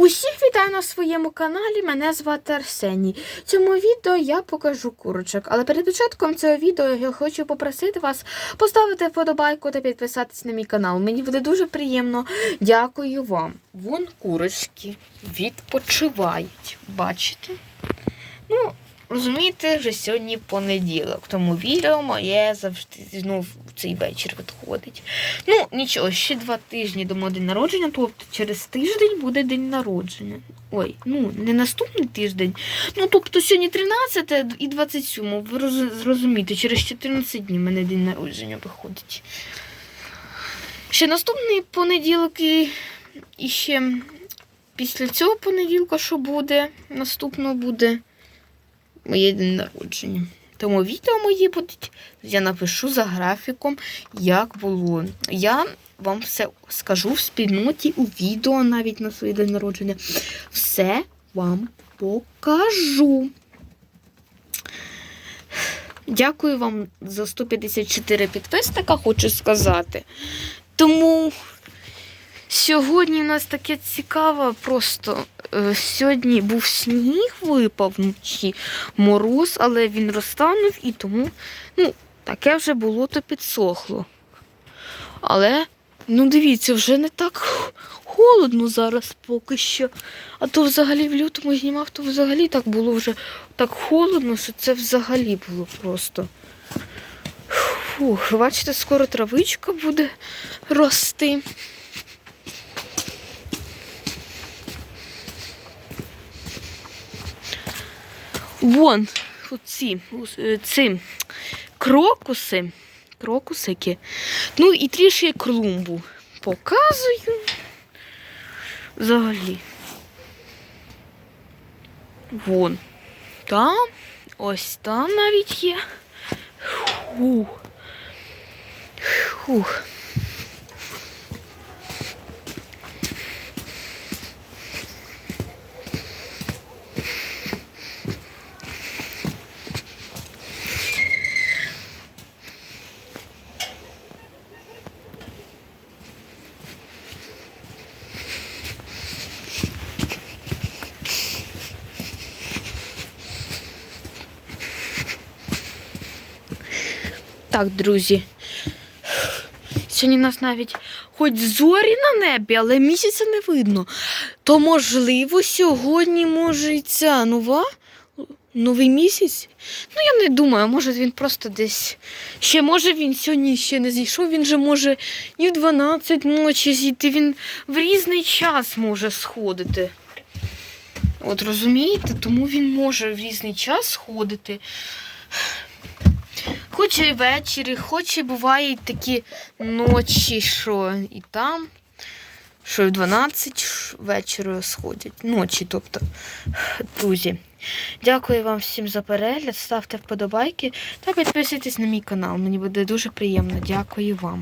Усіх вітаю на своєму каналі. Мене звати Арсеній. В цьому відео я покажу курочок. Але перед початком цього відео я хочу попросити вас поставити вподобайку та підписатись на мій канал. Мені буде дуже приємно. Дякую вам. Вон курочки відпочивають. Бачите? Ну, розумієте, вже сьогодні понеділок, тому відео моє завжди в цей вечір відходить. Ну, нічого, ще два тижні до мого день народження, тобто через тиждень буде день народження. Ой, ну, не наступний тиждень. Ну, тобто сьогодні 13 і 27. Ви роз- зрозумієте, через 14 днів в мене день народження виходить. Ще наступний понеділок і, і ще після цього понеділка, що буде, наступного буде моє день народження. Тому відео мої будуть, я напишу за графіком, як було. Я вам все скажу в спільноті у відео навіть на своє день народження. Все вам покажу. Дякую вам за 154 підписника, хочу сказати. Тому сьогодні у нас таке цікаве просто. е, Сьогодні був сніг, випав вночі мороз, але він розтанув і тому, ну, таке вже було то підсохло. Але, ну дивіться, вже не так холодно зараз поки що. А то взагалі в лютому знімав, то взагалі так було вже так холодно, що це взагалі було просто. Фух, бачите, скоро травичка буде рости. Вон оці, е, ці крокуси. Крокусики. Ну і трішки клумбу. Показую. Взагалі. Вон. Там. Ось там навіть є. Фух. Фух. Так, друзі. Сьогодні у нас навіть хоч зорі на небі, але місяця не видно. То можливо, сьогодні може і ця нова. Новий місяць? Ну, я не думаю, може він просто десь. Ще може він сьогодні ще не зійшов, він же може і в 12 ночі зійти, він в різний час може сходити. От розумієте, тому він може в різний час сходити. Хоч і ввечері, хоч і бувають такі ночі, що і там, що в 12 вечора сходять. Ночі, тобто, друзі. Дякую вам всім за перегляд. Ставте вподобайки та підписуйтесь на мій канал. Мені буде дуже приємно. Дякую вам.